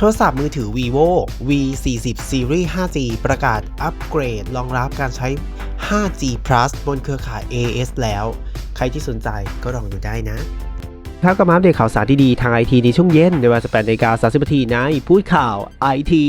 โทรศัพท์มือถือ vivo v 4 0 series 5g ประกาศอัปเกรดรองรับการใช้ 5g plus บนเครือข่าย AS แล้ว ใครที่สนใจก็ลองดูได้นะครับก็มาอัปเดตข่าวสารที่ดีทางไอทีในช่วงเย็นในเวลา18นาฬิกา30นาทีในพูดข่าวไอที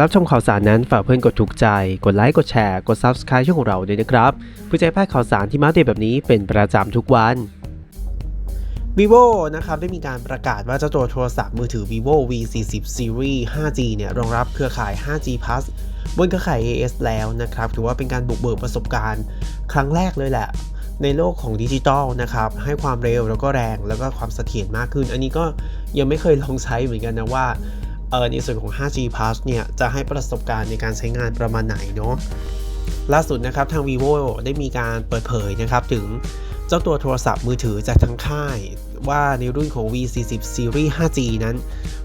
รับชมข่าวสารนั้นฝากเพื่อนกดถูกใจ กดไลค์กดแชร์กด Subscribe ช่องของเราด้วยนะครับเพื่อจะให้พลาดข่าวสารที่มาเดตแบบนี้เป็นประจำทุกวัน vivo นะครับได้มีการประกาศว่าเจ้าตัวโทรศัพท์มือถือ vivo v 4 0 series 5g เนี่ยรองรับเครือข่าย 5g plus บนเครือข่าย AS แล้วนะครับ ถือว่าเป็นการบุกเบิกประสบการณ์ครั้งแรกเลยแหละในโลกของดิจิตอลนะครับ ให้ความเร็วแล้วก็แรงแล้วก็ความเสถียรมากขึ้น อันนี้ก็ยังไม่เคยลองใช้เหมือนกันนะว่า เออในส่วนของ 5G plus เนี่ย จะให้ประสบการณ์ในการใช้งานประมาณไหนเนาะล่าสุดนะครับทาง vivo ได้มีการเปิดเผยนะครับ ถึงเจ้าตัวโทรศัพท์มือถือจากทางค่าย ว่าในรุ่นของ V40 Series 5G นั้น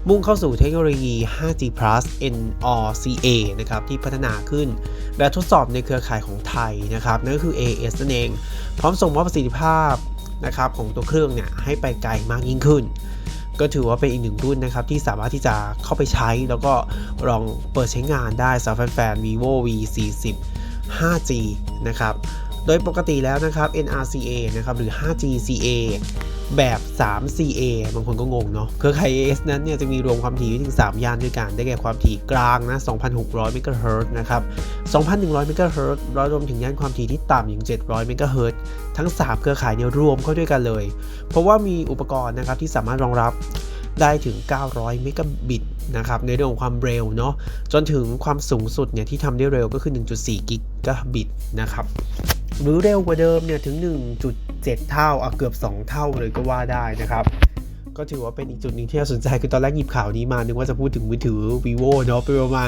มุ่งเข้าสู่เทคโนโลยี 5G Plus NRCA นะครับที่พัฒนาขึ้น และทดสอบในเครือข่ายของไทยนะครับ นั่นก็คือ AS นั่นเอง พร้อมส่งมอบประสิทธิภาพนะครับของตัวเครื่องเนี่ยให้ไปไกลมากยิ่งขึ้น ก็ถือว่าเป็นอีกหนึ่งรุ่นนะครับที่สามารถที่จะเข้าไปใช้แล้วก็ลองเปิดใช้งานได้สำหรับแฟนๆ vivo V40 5G นะครับ โดยปกติแล้วนะครับ NRCA นะครับหรือ 5GCA แบบ 3CA บางคนก็งงเนาะเครือข่าย AS นั้นเนี่ยจะมีรวมความถี่อยู่ถึง 3 ย่านด้วยกัน ได้แก่ความถี่กลางนะ 2,600 MHz นะครับ 2,100 MHz ร้อยรวมถึงย่านความถี่ที่ต่ำอย่าง700 MHz ทั้ง 3 เครือข่ายเนี่ยรวมเข้าด้วยกันเลย เพราะว่ามีอุปกรณ์นะครับที่สามารถรองรับได้ถึง 900 เมกะบิตนะครับ ในเรื่องของความเร็วเนาะ จนถึงความสูงสุดเนี่ยที่ทำได้เร็วก็คือ 1.4 กิกะบิตนะครับ หรือเร็วกว่าเดิมเนี่ยถึง 1.7 เท่าอะเกือบ 2 เท่าเลยก็ว่าได้นะครับ ก็ถือว่าเป็นอีกจุดหนึ่งที่น่าสนใจคือตอนแรกหยิบข่าวนี้มานึกว่าจะพูดถึงมือถือ vivo เนาะไปมา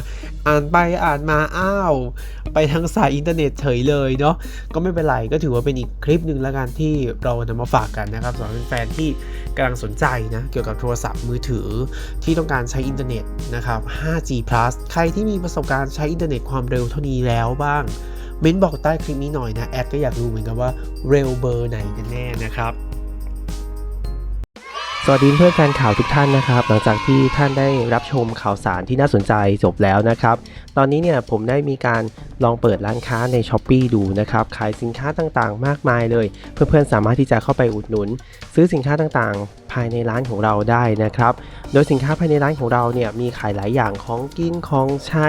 อ่านไปอ่านมาอ้าว ไปทางสายอินเทอร์เน็ตเฉยเลยเนาะก็ไม่เป็นไรก็ถือว่าเป็นอีกคลิปหนึ่งแล้วกันที่เรานำมาฝากกันนะครับสำหรับแฟนที่กำลังสนใจนะเกี่ยวกับโทรศัพท์มือถือที่ต้องการใช้อินเทอร์เน็ตนะครับ 5G plus ใครที่มีประสบการณ์ใช้อินเทอร์เน็ตความเร็วเท่านี้แล้วบ้าง เม้นบอกใต้คลิปนี้หน่อยนะ แอดก็อยากรู้เหมือนกันว่าเร็วเบอร์ไหนกันแน่นะครับสวัสดีเพื่อนแฟนข่าวทุกท่านนะครับ หลังจากที่ท่านได้รับชมข่าวสารที่น่าสนใจจบแล้วนะครับ ตอนนี้เนี่ยผมได้มีการลองเปิดร้านค้าใน s h อ p e e ดูนะครับขายสินค้าต่างๆ มากมายเลย เพื่อนๆสามารถที่จะเข้าไปอุดหนุน ซื้อสินค้าต่างๆ ภายในร้านของเราได้นะครับ โดยสินค้าภายในร้านของเราเนี่ยมีขายหลายอย่างของกินของใช้